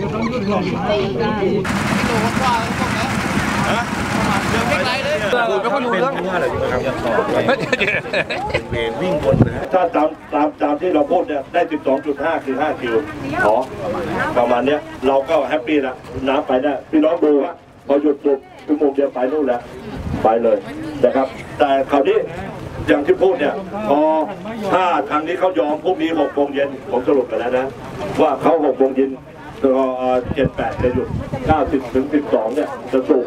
ไม่ค่อยดูเรื่องเวรวิ่งบนนะถ้าตามตามตามที่เราพูดเนี่ยได้ 12.5 คือ5คิวขอประมาณเนี้ยเราก็แฮปปี้ละน้ำไปได้พี่น้องดูว่าพอหยุดปุ๊บชั่วโมงเดียวไปนู่นแล้วไปเลยนะครับ แต่คราวนี้อย่างที่พูดเนี่ยพอถ้าทางนี้เขายอมพรุ่งนี้6โมงเย็นผมสรุปไปแล้วนะ ว่าเขา6โมงเย็น เจ็ดแปดจะหยุดเก้าสิบถึงสิบสองเนี่ยจะสูง